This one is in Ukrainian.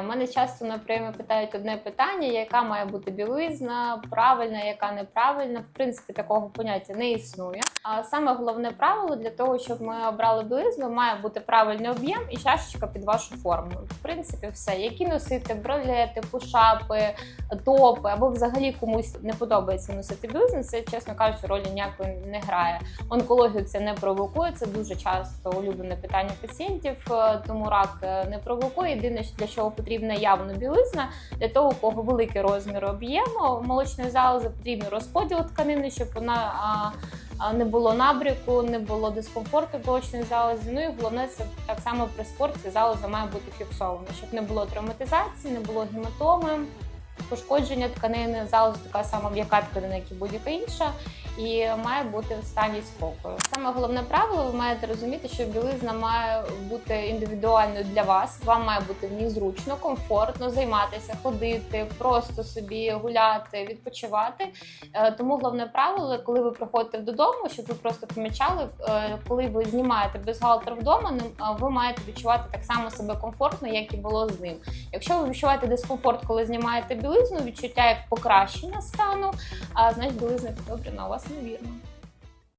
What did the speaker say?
У мене часто на прийомі питають одне питання: яка має бути білизна, правильна, яка неправильна. В принципі, такого поняття не існує. А саме головне правило для того, щоб ми обрали білизну, має бути правильний об'єм і чашечка під вашу форму. В принципі, все, які носити бралети, пушапи, топи або взагалі комусь не подобається носити білизну, це чесно кажучи, ролі ніякої не грає. Онкологію це не провокує. Це дуже часто улюблене питання пацієнтів, е, тому рак е, не провокує. Єдине, для чого потрібна явно білизна, для того, у кого великий розмір об'єму молочної залози, потрібен розподіл тканини, щоб вона. Не було набряку, не було дискомфорту молочної залози. Ну і головне це так само при спорті залоза має бути фіксована, щоб не було травматизації, не було гематоми, пошкодження тканини. Залоза така сама м'яка тканина, як і будь-яка інша, і має бути в стані спокою. Саме головне правило, ви маєте розуміти, що білизна має бути індивідуальною для вас. Вам має бути в ній зручно, комфортно займатися, ходити, просто собі гуляти, відпочивати. Е, Тому головне правило, коли ви приходите додому, щоб ви просто помічали, е, коли ви знімаєте бюстгальтер вдома, ви маєте відчувати так само себе комфортно, як і було з ним. Якщо ви відчуваєте дискомфорт, коли знімаєте білизну, відчуття як покращення стану, а значить білизна підобрана у вас невірно.